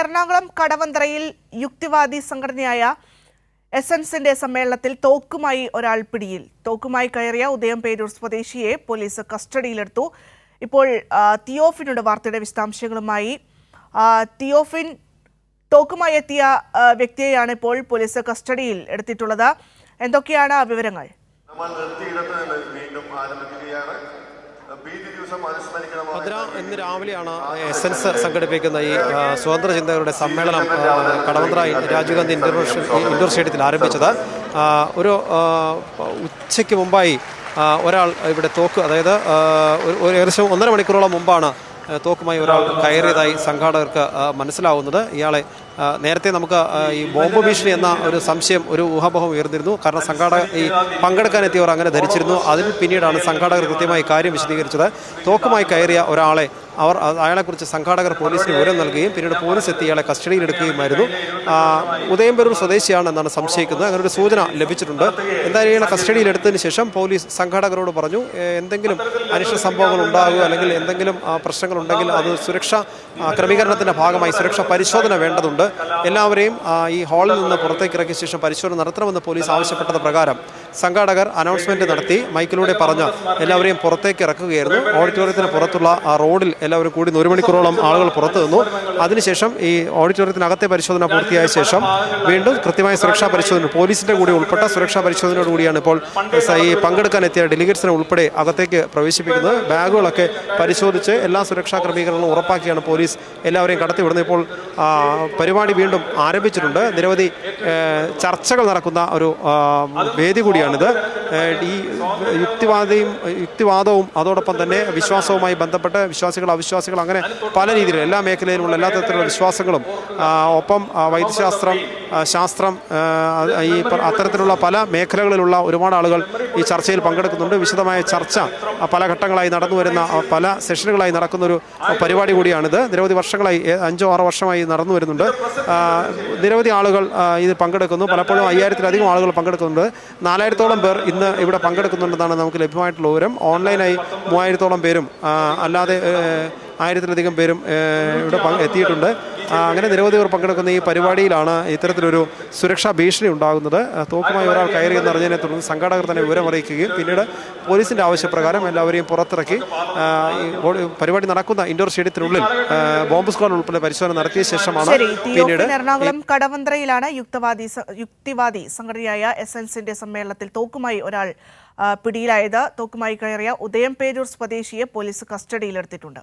എറണാകുളം കടവന്ത്രയിൽ യുക്തിവാദി സംഘടനയായ എസൻസിന്റെ സമ്മേളനത്തിൽ തോക്കുമായി ഒരാൾ പിടിയിൽ. തോക്കുമായി കയറിയ ഉദയം പേരൂർ സ്വദേശിയെ പോലീസ് കസ്റ്റഡിയിലെടുത്തു. ഇപ്പോൾ തിയോഫിനുടെ വാർത്തയുടെ വിശദാംശങ്ങളുമായി. തിയോഫിൻ തോക്കുമായി എത്തിയ വ്യക്തിയെയാണ് ഇപ്പോൾ പോലീസ് കസ്റ്റഡിയിൽ എടുത്തിട്ടുള്ളത്. എന്തൊക്കെയാണ് വിവരങ്ങൾ? നമ്മൾ വീണ്ടും ആരംഭിക്കുകയാണ്. ഭദ്ര ഇന്ന് രാവിലെയാണ് എസൻസ് സംഘടിപ്പിക്കുന്ന ഈ സ്വതന്ത്ര ചിന്തകരുടെ സമ്മേളനം കടവന്ത്ര രാജീവ് ഇൻഡോർ ഇൻഡോർ സ്റ്റേഡിയത്തിൽ ആരംഭിച്ചത്. ഒരു ഉച്ചയ്ക്ക് മുമ്പായി ഒരാൾ ഇവിടെ തോക്ക് അതായത് ഒരു- ഏകദേശം ഒന്നര മണിക്കൂറോളം മുമ്പാണ് തോക്കുമായി ഒരാൾ കയറിയതായി സംഘാടകർക്ക് മനസ്സിലാവുന്നത്. ഇയാളെ നേരത്തെ നമുക്ക് ഈ ബോംബ് ഭീഷണി എന്ന ഒരു സംശയം ഒരു ഊഹാപോഹം ഉയർന്നിരുന്നു. കാരണം സംഘാടക ഈ പങ്കെടുക്കാനെത്തിയവർ അങ്ങനെ ധരിച്ചിരുന്നു. അതിൽ പിന്നീടാണ് സംഘാടകർ കൃത്യമായി കാര്യം വിശദീകരിച്ചത്. തോക്കുമായി കയറിയ ഒരാളെ അവർ അയാളെക്കുറിച്ച് സംഘാടകർ പോലീസിന് വിവരം നൽകുകയും പിന്നീട് പോലീസ് എത്തി ഇയാളെ കസ്റ്റഡിയിലെടുക്കുകയുമായിരുന്നു. ഉദയംപരൂർ ഉദയംപേരൂർ സ്വദേശിയാണെന്നാണ് സംശയിക്കുന്നത്. അങ്ങനെ ഒരു സൂചന ലഭിച്ചിട്ടുണ്ട്. എന്തായാലും ഇയാളെ കസ്റ്റഡിയിലെടുത്തതിന് ശേഷം പോലീസ് സംഘാടകരോട് പറഞ്ഞു എന്തെങ്കിലും അനിഷ്ട സംഭവങ്ങൾ ഉണ്ടാകുക അല്ലെങ്കിൽ എന്തെങ്കിലും പ്രശ്നങ്ങളുണ്ടെങ്കിൽ അത് സുരക്ഷാ ക്രമീകരണത്തിന്റെ ഭാഗമായി സുരക്ഷാ പരിശോധന വേണ്ടതുണ്ട്. എല്ലാവരെയും ഈ ഹാളിൽ നിന്ന് പുറത്തേക്ക് ഇറക്കിയ ശേഷം പരിശോധന നടത്തണമെന്ന് പോലീസ് ആവശ്യപ്പെട്ടത് പ്രകാരം സംഘാടകർ അനൗൺസ്മെന്റ് നടത്തി മൈക്കിലൂടെ പറഞ്ഞ് എല്ലാവരെയും പുറത്തേക്ക് ഇറക്കുകയായിരുന്നു. ഓഡിറ്റോറിയത്തിന് പുറത്തുള്ള ആ റോഡിൽ എല്ലാവരും കൂടി ഒരു മണിക്കൂറോളം ആളുകൾ പുറത്തു നിന്നു. അതിനുശേഷം ഈ ഓഡിറ്റോറിയത്തിനകത്തെ പരിശോധന പൂർത്തിയായ ശേഷം വീണ്ടും കൃത്യമായ സുരക്ഷാ പരിശോധന പോലീസിന്റെ കൂടി ഉൾപ്പെട്ട സുരക്ഷാ പരിശോധനയോട് കൂടിയാണ് ഇപ്പോൾ ഈ പങ്കെടുക്കാൻ എത്തിയ ഡെലിഗേറ്റ്സിനെ ഉൾപ്പെടെ അകത്തേക്ക് പ്രവേശിപ്പിക്കുന്നത്. ബാഗുകളൊക്കെ പരിശോധിച്ച് എല്ലാ സുരക്ഷാ ക്രമീകരണങ്ങളും ഉറപ്പാക്കിയാണ് പോലീസ് എല്ലാവരെയും കടത്തിവിടുന്നത് ഇപ്പോൾ പരിപാടി വീണ്ടും ആരംഭിച്ചിട്ടുണ്ട്. നിരവധി ചർച്ചകൾ നടക്കുന്ന ഒരു വേദി വേദി കൂടിയാണിത്. ഈ യുക്തിവാദിയും യുക്തിവാദവും അതോടൊപ്പം തന്നെ വിശ്വാസവുമായി ബന്ധപ്പെട്ട് വിശ്വാസികൾ അവിശ്വാസികൾ അങ്ങനെ പല രീതിയിലും എല്ലാ മേഖലയിലുമുള്ള എല്ലാ തരത്തിലുള്ള വിശ്വാസങ്ങളും ഒപ്പം വൈദ്യശാസ്ത്രം ശാസ്ത്രം ഈ അത്തരത്തിലുള്ള പല മേഖലകളിലുള്ള ഒരുപാട് ആളുകൾ ഈ ചർച്ചയിൽ പങ്കെടുക്കുന്നുണ്ട്. വിശദമായ ചർച്ച പല ഘട്ടങ്ങളായി നടന്നു വരുന്ന പല സെഷനുകളായി നടക്കുന്ന ഒരു പരിപാടി കൂടിയാണിത്. നിരവധി വർഷങ്ങളായി അഞ്ചോ ആറോ വർഷമായി നടന്നു വരുന്നുണ്ട്. നിരവധി ആളുകൾ ഇതിൽ പങ്കെടുക്കുന്നു. പലപ്പോഴും അയ്യായിരത്തിലധികം ആളുകൾ പങ്കെടുക്കുന്നുണ്ട്. നാലായിരത്തോളം പേർ ഇന്ന് ഇവിടെ പങ്കെടുക്കുന്നുണ്ടെന്നാണ് നമുക്ക് ലഭ്യമായിട്ടുള്ള വിവരം. ഓൺലൈനായി മൂവായിരത്തോളം പേരും അല്ലാതെ ആയിരത്തിലധികം പേരും ഇവിടെ എത്തിയിട്ടുണ്ട്. അങ്ങനെ നിരവധി പേർ പങ്കെടുക്കുന്ന ഈ പരിപാടിയിലാണ് ഇത്തരത്തിലൊരു സുരക്ഷാ ഭീഷണി ഉണ്ടാകുന്നത്. തോക്കുമായി ഒരാൾ കയറി എന്നറിഞ്ഞതിനെ തുടർന്ന് സംഘാടകർ തന്നെ വിവരം അറിയിക്കുകയും പിന്നീട് പോലീസിന്റെ ആവശ്യപ്രകാരം എല്ലാവരെയും പുറത്തിറക്കി പരിപാടി നടക്കുന്ന ഇൻഡോർ സ്റ്റേഡിയത്തിനുള്ളിൽ ബോംബ് സ്ക്വാഡ് ഉൾപ്പെടെ പരിശോധന നടത്തിയ ശേഷമാണ് പിന്നീട് എറണാകുളം കടവന്ത്രയിലാണ് യുക്തവാദി യുക്തിവാദി സംഘടനയായ എസൻസിന്റെ സമ്മേളനത്തിൽ തോക്കുമായി ഒരാൾ പിടിയിലായത്. തോക്കുമായി കയറിയ ഉദയം പേരൂർ സ്വദേശിയെ പോലീസ് കസ്റ്റഡിയിലെടുത്തിട്ടുണ്ട്.